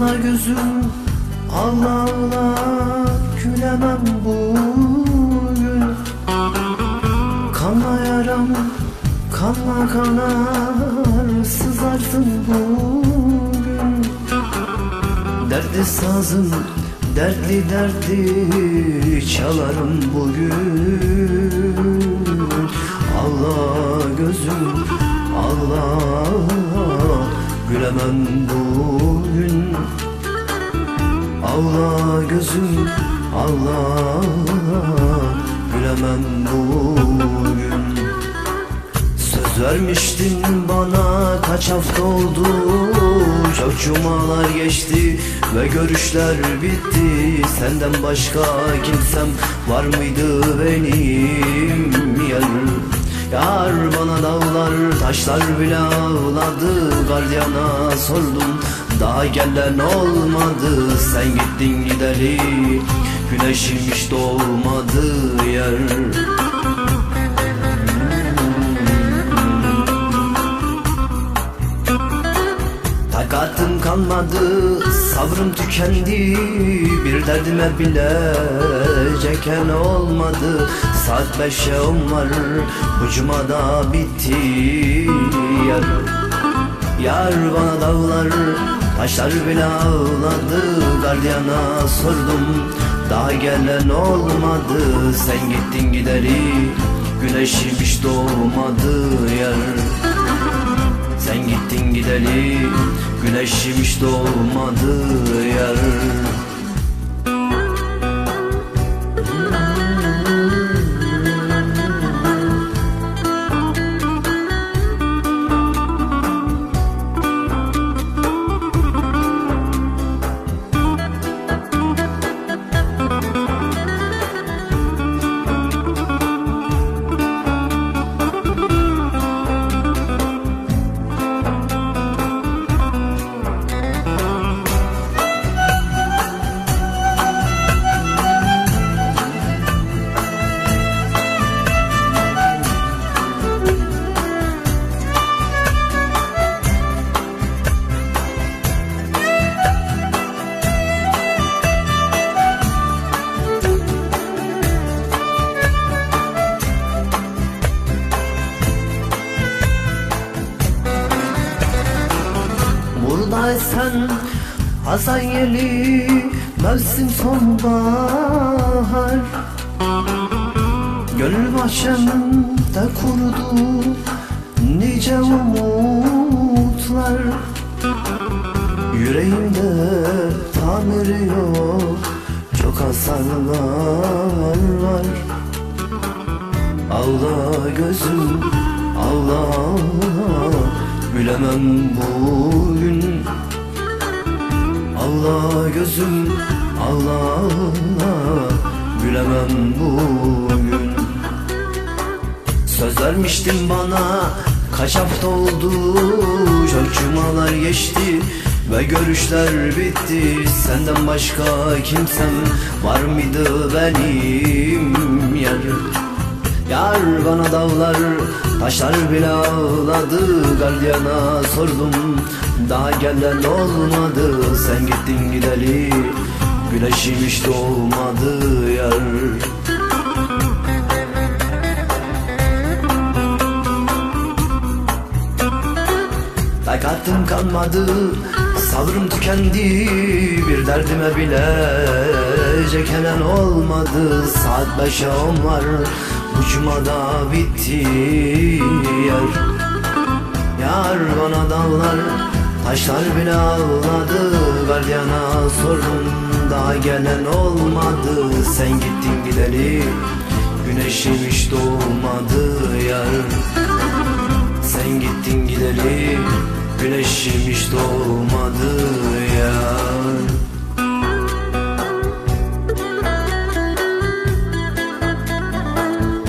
gözüm Ağla ağla gülemem bugün. Kanla yaram kanla kanar Sızarsın bugün. Derdi sazım dertli dertli çalarım bugün. Allah gözüm Allah gülemem bugün Allah gözüm Allah gülemem bugün. Söz vermiştin bana kaç hafta oldu? Çok cumalar geçti ve görüşler bitti. Senden başka kimsem var mıydı benim? Yar Yar bana dağlar taşlar bile ağladı. Gardiyana sordum daha gelen olmadı Sen gittin gideli. Güneşim hiç doğmadı yer. Takatım kalmadı, sabrım tükendi. Bir derdime bile ceken olmadı. Saat beşe on var, ucuma bitti Yar, yar bana dağlar, taşlar bile ağladı Gardiyana sordum, daha gelen olmadı Sen gittin gideri, güneşim hiç doğmadı yar sen gittin gideli Güneşim hiç doğmadı yar Burada esen Hasan yeli Mevsim sonbahar. Gönül bahçemde kurudu Nice umutlar. Yüreğimde tamiri yok Çok hasarlar. Var Allah gözüm Allah Gülemem bugün. Allah gözüm Allah Gülemem bugün. Söz vermiştin bana Kaç hafta oldu? Çok geçti Ve görüşler bitti. Senden başka kimsem Var mıydı benim? Yer Yar bana dağlar Taşlar bile ağladı Gardiyana sordum. Daha gelen olmadı Sen gittin gideli. Güneşim hiç doğmadı yar Takatım kalmadı Sabrım tükendi. Bir derdime bile Cekenen olmadı. Saat beşe on var Uçmada bitti yer. Yar bana dağlar Taşlar bile ağladı. Gardiyana sordum Daha gelen olmadı. Sen gittin gideli Güneşim hiç doğmadı yar. Sen gittin gideli Güneşim hiç doğmadı ya